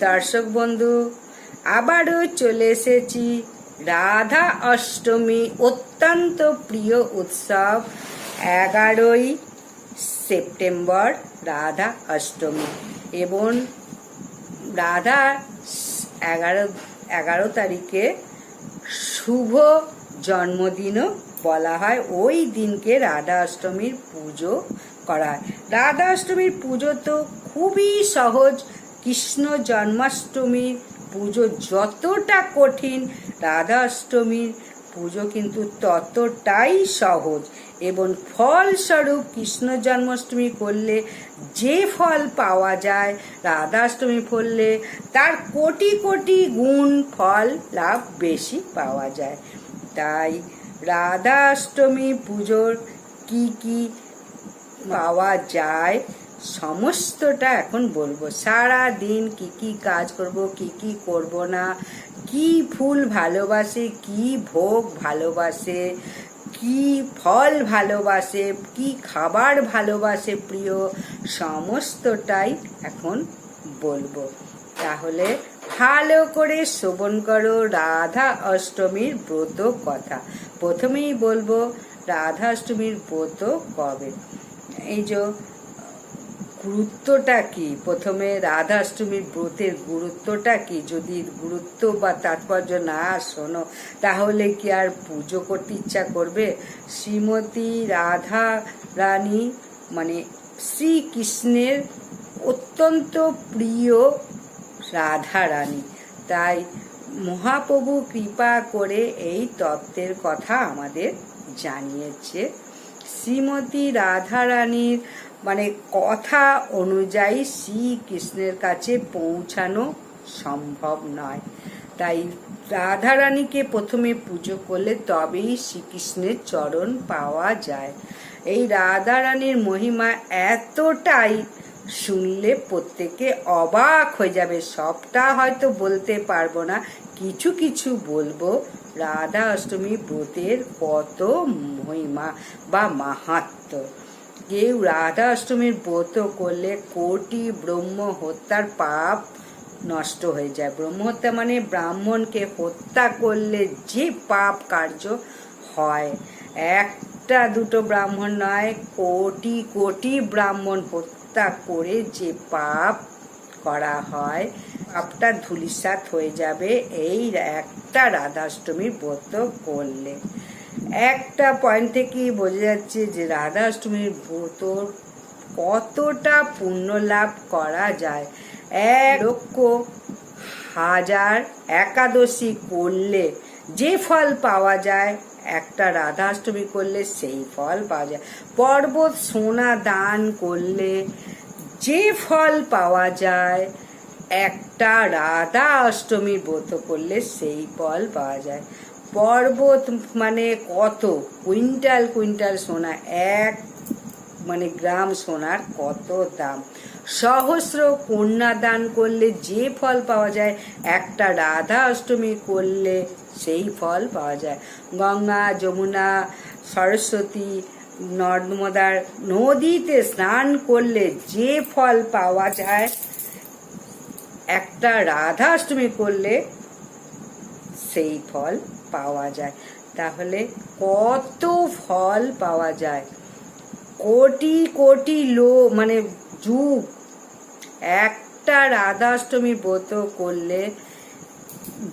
দর্শক বন্ধু, আবারও চলে এসেছি রাধা অষ্টমী অত্যন্ত প্রিয় উৎসব, এগারোই সেপ্টেম্বর রাধা অষ্টমী। এবং রাধা এগারো এগারো তারিখে শুভ জন্মদিনও বলা হয়। ওই দিনকে রাধা অষ্টমীর পুজো করা হয়। রাধা অষ্টমীর পুজো তো খুবই সহজ। কৃষ্ণ জন্মাষ্টমীর পুজো যতটা কঠিন রাধা অষ্টমীর পুজো কিন্তু ততটাই সহজ। এবং ফলস্বরূপ কৃষ্ণ জন্মাষ্টমী করলে যে ফল পাওয়া যায়, রাধাষ্টমী করলে তার কোটি কোটি গুণ ফল লাভ বেশি পাওয়া যায়। তাই রাধাষ্টমী পুজোর কি কি পাওয়া যায় সমস্তটা এখন বলব। সারা দিন কি কি কাজ করব, কি কি করব না, কি ফুল ভালোবাসে, কি ভোগ ভালোবাসে, কি ফল ভালোবাসে, কি খাবার ভালোবাসে প্রিয়, সমস্তটাই এখন বলব। তাহলে ভালো করে শ্রবণ করো রাধা অষ্টমীর ব্রত কথা। প্রথমেই বলব, রাধা অষ্টমীর ব্রত কবে? এই যে গুরুত্বটা কি? প্রথমে রাধাষ্টমীর ব্রতের গুরুত্বটা কি? যদি গুরুত্ব বা তাৎপর্য না শোনো, তাহলে কি আর পুজো করতে ইচ্ছা করবে? শ্রীমতী রাধা রানী মানে শ্রীকৃষ্ণের অত্যন্ত প্রিয় রাধা রানী। তাই মহাপ্রভু কৃপা করে এই তত্ত্বের কথা আমাদের জানিয়েছে। শ্রীমতী রাধা রানীর মানে কথা অনুযায়ী শ্রীকৃষ্ণের কাছে পৌঁছানো সম্ভব নয়। তাই রাধারানীকে প্রথমে পুজো করলে তবেই শ্রীকৃষ্ণের চরণ পাওয়া যায়। এই রাধারানীর মহিমা এতটাই শুনলে প্রত্যেকে অবাক হয়ে যাবে। সবটা হয়তো বলতে পারব না। কিছু কিছু বলব। রাধা অষ্টমী ব্রতের কত মহিমা বা মাহাত্ম কেউ রাধা অষ্টমীর ব্রত করলে কোটি ব্রহ্ম হত্যার পাপ নষ্ট হয়ে যায়। ব্রহ্ম হত্যা মানে ব্রাহ্মণকে হত্যা করলে যে পাপ কার্য হয়। একটা দুটো ব্রাহ্মণ নয়, কোটি কোটি ব্রাহ্মণ হত্যা করে যে পাপ করা হয়, পাপটা ধুলিসাত হয়ে যাবে। এই একটা রাধাষ্টমীর ব্রত করলে। একটা পয়েন্ট থেকেই বোঝা যাচ্ছে যে রাধা অষ্টমীর ব্রত কতটা পুণ্য লাভ করা যায়? এক লক্ষ হাজার একাদশী করলে যে ফল পাওয়া যায়, একটা রাধাষ্টমী করলে সেই ফল পাওয়া যায়। পর্বত, সোনা দান করলে যে ফল পাওয়া যায়, একটা রাধা অষ্টমীর ব্রত করলে সেই ফল পাওয়া যায়। পর্বত মানে কত? কুইন্টাল কুইন্টাল সোনা, এক মানে গ্রাম সোনার কত দাম? সহস্র কন্যা দান করলে যে ফল পাওয়া যায়, একটা রাধা অষ্টমী করলে সেই ফল পাওয়া যায়। গঙ্গা, যমুনা, সরস্বতী নর্মদার নদীতে স্নান করলে যে ফল পাওয়া যায়, একটা রাধা অষ্টমী করলে সেই ফল পাওয়া যায়। তাহলে কত ফল পাওয়া যায়? কোটি কোটি লো মানে যুগ। একটা রাধাষ্টমী ব্রত করলে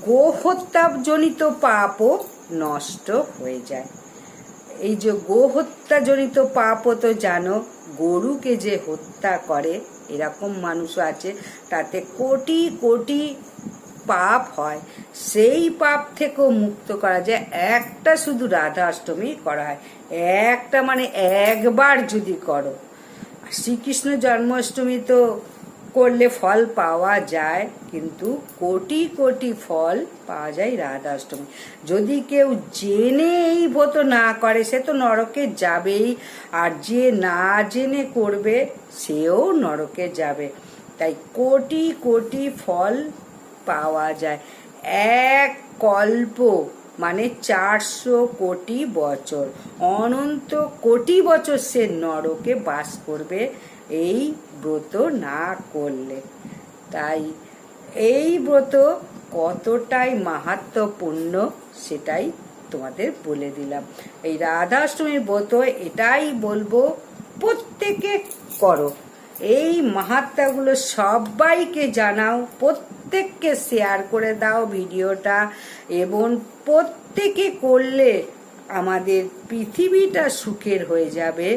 গোহত্যাজনিত পাপও নষ্ট হয়ে যায়। এই যে গোহত্যাজনিত পাপও তো জানো, গরুকে যে হত্যা করে, এরকম মানুষও আছে, তাতে কোটি কোটি পাপ হয়, সেই পাপ থেকেও মুক্ত করা যায়। একটা শুধু রাধা অষ্টমী করা হয়। একটা মানে একবার যদি করো। শ্রীকৃষ্ণ জন্মাষ্টমী তো করলে ফল পাওয়া যায়, কিন্তু কোটি কোটি ফল পাওয়া যায় রাধা অষ্টমী যদি কেউ জেনে এই ব্রত না করে, সে তো নরকে যাবেই। আর যে না জেনে করবে, সেও নরকে যাবে। তাই কোটি কোটি ফল পাওয়া যায়। এক কল্প মানে চারশো কোটি বছর। অনন্ত কোটি বছর সে নরকে বাস করবে, এই ব্রত না করলে। তাই এই ব্রত কতটাই মাহাত্মপূর্ণ সেটাই তোমাদের বলে দিলাম। এই রাধাষ্টমীর ব্রত, এটাই বলব প্রত্যেকে করো। এই মাহাত্মাগুলো সবাইকে জানাও প্রত্যেককে শেয়ার করে দাও ভিডিওটা এবং প্রত্যেকে করলে আমাদের পৃথিবীটা সুখের হয়ে যাবে,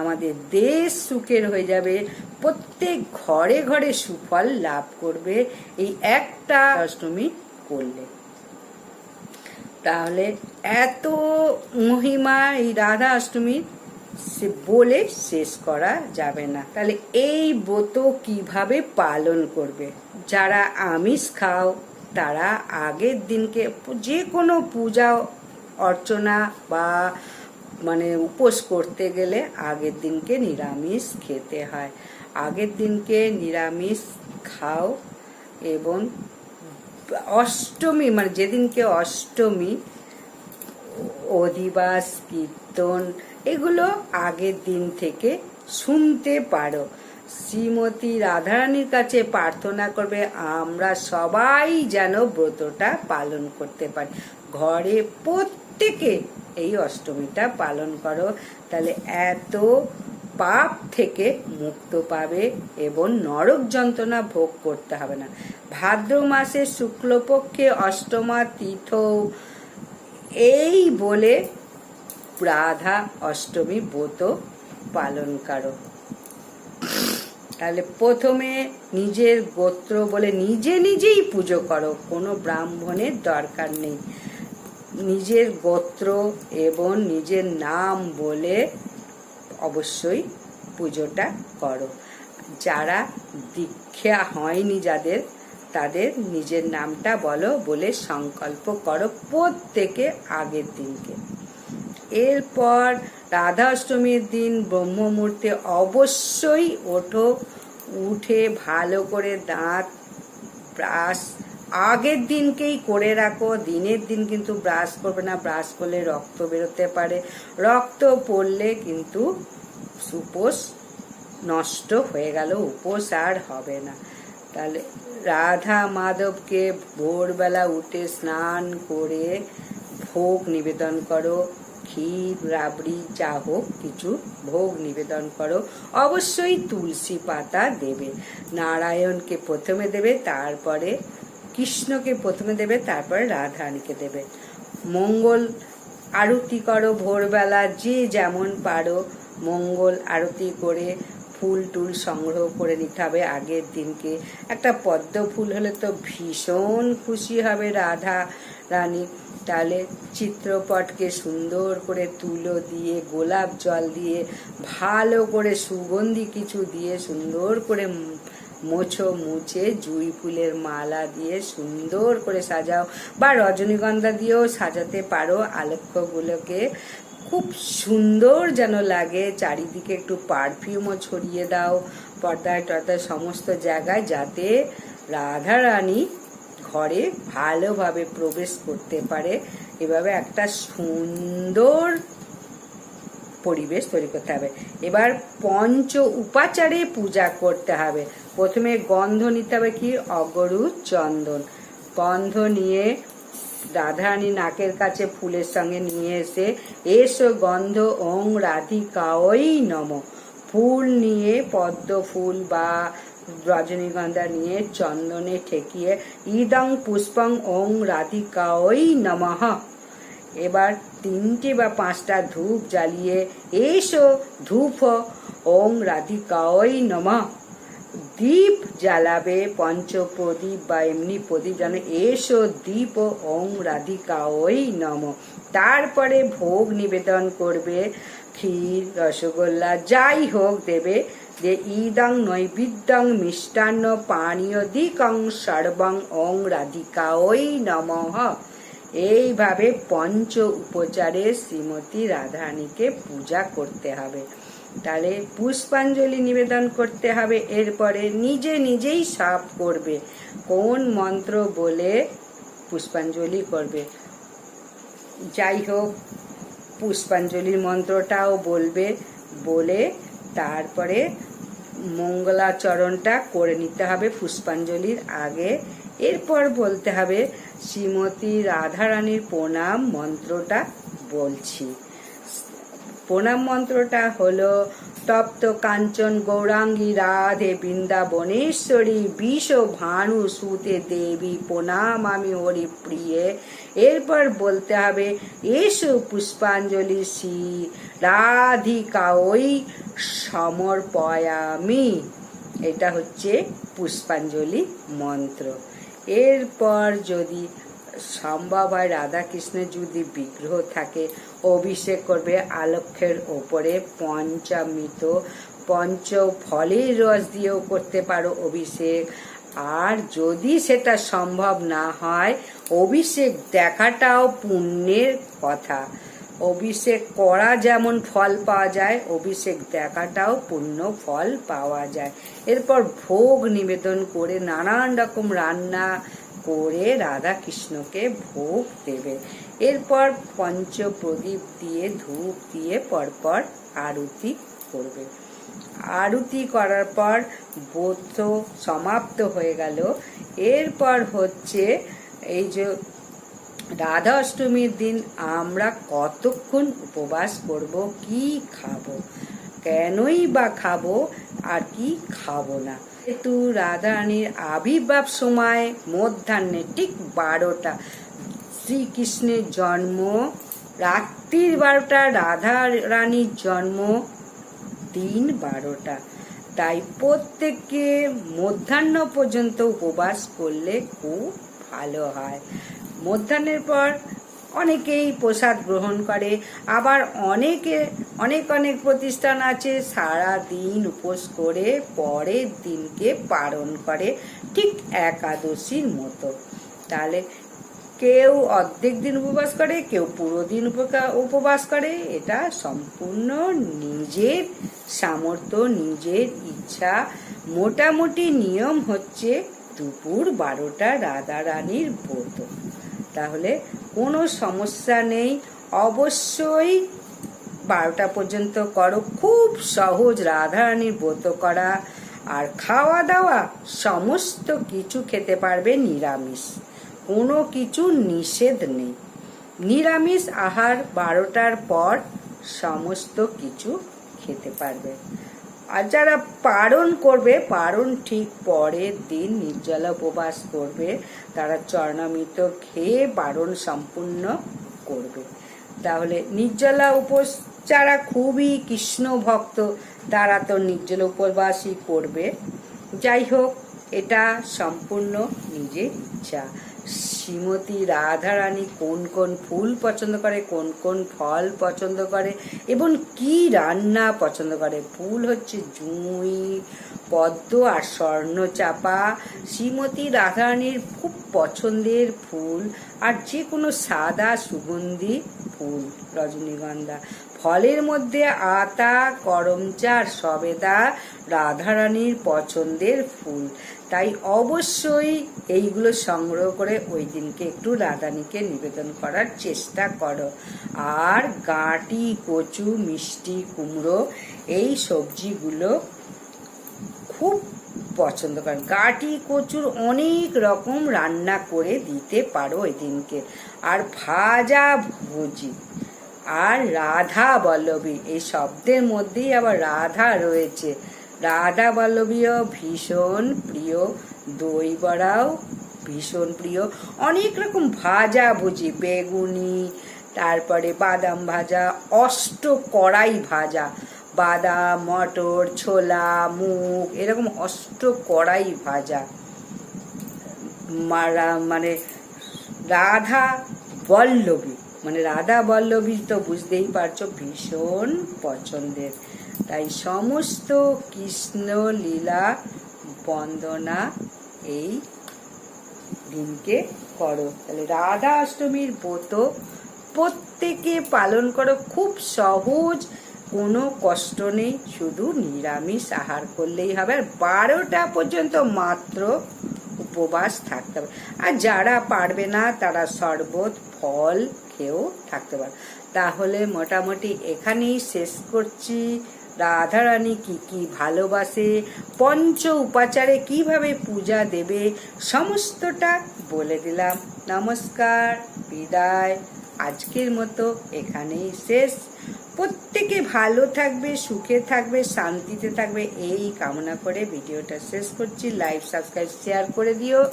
আমাদের দেশ সুখের হয়ে যাবে, প্রত্যেক ঘরে ঘরে সুফল লাভ করবে, এই একটা অষ্টমী করলে। তাহলে এত মহিমা এই রাধা অষ্টমীর সে বলে শেষ করা যাবে না। তাহলে এই ব্রত কীভাবে পালন করবে? যারা আমিষ খাও, তারা আগের দিনকে যে কোনো পূজা, অর্চনা বা মানে উপোস করতে গেলে আগের দিনকে নিরামিষ খেতে হয়। আগের দিনকে নিরামিষ খাও এবং অষ্টমী মানে যেদিনকে অষ্টমী, অধিবাস, কীর্তন এগুলো আগের দিন থেকে শুনতে পারো। শ্রীমতী রাধারানীর কাছে প্রার্থনা করবে, আমরা সবাই যেন ব্রতটা পালন করতে পারি। ঘরে প্রত্যেকে এই অষ্টমীটা পালন করো, তাহলে এত পাপ থেকে মুক্ত পাবে এবং নরক যন্ত্রণা ভোগ করতে হবে না। ভাদ্র মাসে শুক্লপক্ষে অষ্টমা তীর্থ এই বলে রাধা অষ্টমী ব্রত পালন করো। তাহলে প্রথমে নিজের গোত্র বলে নিজে নিজেই পুজো করো, কোনো ব্রাহ্মণের দরকার নেই। নিজের গোত্র এবং নিজের নাম বলে অবশ্যই পুজোটা করো। যারা দীক্ষা হয়নি যাদের, তাদের নিজের নামটা বলো বলে সংকল্প করো প্রত্যেকে আগের দিনকে। এরপর রাধা অষ্টমীর দিন ব্রহ্ম মুহূর্তে অবশ্যই ওঠো, উঠে ভালো করে দাঁত ব্রাশ। আগের দিনকেই করে রাখো, দিনের দিন কিন্তু ব্রাশ করবে না, ব্রাশ করলে রক্ত বেরোতে পারে। রক্ত পড়লে কিন্তু উপোস নষ্ট হয়ে গেল উপোস আর হবে না। তাহলে রাধা মাধবকে ভোরবেলা উঠে স্নান করে ভোগ নিবেদন করো। ক্ষীর, রাবড়ি, যা হোক কিছু ভোগ নিবেদন করো। অবশ্যই তুলসী পাতা দেবে। নারায়ণকে প্রথমে দেবে, তারপরে কৃষ্ণকে প্রথমে দেবে, তারপরে রাধারানীকে দেবে। মঙ্গল আরতি করো ভোরবেলা, যে যেমন পারো মঙ্গল আরতি করে ফুল টুল সংগ্রহ করে নিতে হবে আগের দিনকে। একটা পদ্ম ফুল হলে তো ভীষণ খুশি হবে রাধা রানী। তাহলে চিত্রপটকে সুন্দর করে তুলো দিয়ে, গোলাপ জল দিয়ে, ভালো করে সুগন্ধি কিছু দিয়ে, সুন্দর করে মোছো, মুছে, জুই ফুলের মালা দিয়ে সুন্দর করে সাজাও বা রজনীগন্ধা দিয়েও সাজাতে পারো। আলোক্যগুলোকে খুব সুন্দর যেন লাগে। চারিদিকে একটু পারফিউমও ছড়িয়ে দাও। পর্দায় টর্দায় সমস্ত জায়গায় যাতে রাধা রানী ঘরে ভালোভাবে প্রবেশ করতে পারে। এভাবে একটা সুন্দর পরিবেশ তৈরি করতে হবে। এবার পঞ্চ উপাচারে পূজা করতে হবে। প্রথমে গন্ধ নিতে হবে কি? অগরু চন্দন। গন্ধ নিয়ে রাধারানী নাকের কাছে ফুলের সঙ্গে নিয়ে এসে, এসো গন্ধ, ওং রাধিকা ওই নম। ফুল নিয়ে পদ্ম ফুল বা রজনীগন্ধা নিয়ে চন্দনে ঠেকিয়ে, ইদং পুষ্পং ওং রাধিকা ওই নমঃ। এবার তিনটে বা পাঁচটা ধূপ জ্বালিয়ে, এসো ধূপ, ওং রাধিকা ওই নমঃ। দীপ জ্বালাবে পঞ্চপ্রদীপ বা এমনি প্রদীপ জানো এসো দীপ, ওং রাধিকা ওই নম। তারপরে ভোগ নিবেদন করবে, ক্ষীর, রসগোল্লা, যাই হোক দেবে। যে ইদং নৈবিদ্যং মিষ্টান্ন পানীয় দিকং সর্বং ওং রাধিকা ওই নমঃ। এইভাবে পঞ্চ উপচারে শ্রীমতী রাধারানীকে পূজা করতে হবে। তাহলে পুষ্পাঞ্জলি নিবেদন করতে হবে, এরপরে নিজে নিজেই সাপ করবে। কোন মন্ত্র বলে পুষ্পাঞ্জলি করবে? যাই হোক, পুষ্পাঞ্জলির মন্ত্রটাও বলবে, বলে তারপরে মঙ্গলাচরণটা করে নিতে হবে পুষ্পাঞ্জলির আগে। এরপর বলতে হবে শ্রীমতী রাধারানীর প্রণাম মন্ত্রটা বলছি। প্রণাম মন্ত্রটা হলো তপ্ত কাঞ্চন গৌরাঙ্গী রাধে বৃন্দাবনেশ্বরী বিষ ভানু সুতে দেবী প্রণাম, আমি হরি প্রিয়ে এরপর বলতে হবে, এসো পুষ্পাঞ্জলি শ্রী রাধিকা ওই সমর্পয়ামি। এটা হচ্ছে পুষ্পাঞ্জলি মন্ত্র। এরপর যদি সম্ভব হয় রাধাকৃষ্ণের যদি বিগ্রহ থাকে, অভিষেক করবে আলক্ষের ওপরে পঞ্চামৃত। পঞ্চ ফলের রস দিয়েও করতে পারো অভিষেক। আর যদি সেটা সম্ভব না হয়, অভিষেক দেখাটাও পুণ্যের কথা। অভিষেক করা যেমন ফল পাওয়া যায়, অভিষেক দেখাটাও পুণ্য ফল পাওয়া যায়। এরপর ভোগ নিবেদন করে নানান রকম রান্না করে রাধা কৃষ্ণকে ভোগ দেবে। এরপর পঞ্চ প্রদীপ দিয়ে ধূপ দিয়ে পরপর আরতি করবে। আরতি করার পর বোধ সমাপ্ত হয়ে গেল। এরপর হচ্ছে এই যে রাধা অষ্টমীর দিন আমরা কতক্ষণ উপবাস করব, কি খাব, কেনই বা খাব আর কি খাব না। যেহেতু রাধারানীর আবির্ভাব সময়, মধ্যাহ্নে ঠিক বারোটা। শ্রীকৃষ্ণের জন্ম, রাত্রির বারোটা রাধা রানীর জন্ম, দিন বারোটা। তাই প্রত্যেককে মধ্যাহ্ন পর্যন্ত উপবাস করলে খুব ভালো হয়। মধ্যাহ্নের পর অনেকেই প্রসাদ গ্রহণ করে। আবার অনেকে, অনেক অনেক প্রতিষ্ঠান আছে সারা দিন উপোস করে, পরের দিনকে পালন করে, ঠিক একাদশীর মতো। তাহলে কেউ অর্ধেক দিন উপবাস করে, কেউ পুরো দিন উপবাস করে। এটা সম্পূর্ণ নিজের সামর্থ্য, নিজের ইচ্ছা। মোটামুটি নিয়ম হচ্ছে দুপুর বারোটা রাধা রানীর ব্রত। তাহলে কোনো সমস্যা নেই। অবশ্যই বারোটা পর্যন্ত করো। খুব সহজ রাধারানীর ব্রত করা। আর খাওয়া দাওয়া সমস্ত কিছু খেতে পারবে নিরামিষ। কোনো কিছু নিষেধ নেই। নিরামিষ আহার বারোটার পর সমস্ত কিছু খেতে পারবে। আর যারা পারণ করবে, পারণ ঠিক পরের দিন নির্জলা উপবাস করবে, তারা চরণামৃত খেয়ে পারণ সম্পূর্ণ করবে। তাহলে নির্জলা উপোস যারা খুবই কৃষ্ণ ভক্ত, তারা তো নির্জলা উপবাসই করবে। যাই হোক, এটা সম্পূর্ণ নিজের ইচ্ছা। শ্রীমতী রাধারানী কোন কোন ফুল পছন্দ করে, কোন কোন ফল পছন্দ করে, এবং কি রান্না পছন্দ করে? ফুল হচ্ছে জুঁই, পদ্ম আর স্বর্ণচাপা। শ্রীমতী রাধারানীর খুব পছন্দের ফুল আর যে কোনো সাদা সুগন্ধি ফুল, রজনীগন্ধা। ফলের মধ্যে আতা করমচা সবেদা, রাধারানীর পছন্দের ফুল। তাই অবশ্যই এইগুলো সংগ্রহ করে ওই দিনকে একটু রাধানীকে নিবেদন করার চেষ্টা করো। আর গাঁটি, কচু, মিষ্টি, কুমড়ো, এই সবজিগুলো খুব পছন্দ করেন। গাটি, কচুর অনেক রকম রান্না করে দিতে পারো ওই দিনকে। আর ভাজা ভুজি আর রাধা বল্লভী, এই শব্দের মধ্যেই আবার রাধা রয়েছে। রাধা বল্লভীও ভীষণ প্রিয়, দই বড়াও ভীষণ প্রিয়। অনেক রকম ভাজা ভুজি, বেগুনি, তারপরে বাদাম ভাজা, অষ্ট কড়াই ভাজা, বাদাম, মটর, ছোলা, মুগ, এরকম অষ্ট কড়াই ভাজা। মারা- মানে রাধা বল্লভী। মানে রাধা বল্লভী তো বুঝতেই পারছ ভীষণ পছন্দের। তাই সমস্ত কৃষ্ণ লীলা বন্দনা এই দিনকে করো। তাহলে রাধা অষ্টমীর ব্রত প্রত্যেকে পালন করো, খুব সহজ, কোনো কষ্ট নেই, শুধু নিরামিষ আহার করলেই হবে। আর বারোটা পর্যন্ত মাত্র উপবাস থাকতে হবে। আর যারা পারবে না, তারা শরবত ফল খেয়েও থাকতে পারে। তাহলে মোটামুটি এখানেই শেষ করছি। রাধারানী কি কি ভালোবাসে, পঞ্চ উপাচারে কীভাবে পূজা দেবে, সমস্তটা বলে দিলাম। নমস্কার, বিদায়। আজকের মতো এখানেই শেষ। প্রত্যেকে ভালো থাকবে, সুখে থাকবে, শান্তিতে থাকবে, এই কামনা করে ভিডিওটা শেষ করছি। লাইভ সাবস্ক্রাইব শেয়ার করে দিও।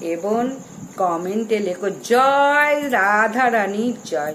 এবং কমেন্টে লেখো জয় রাধা রানীর জয়।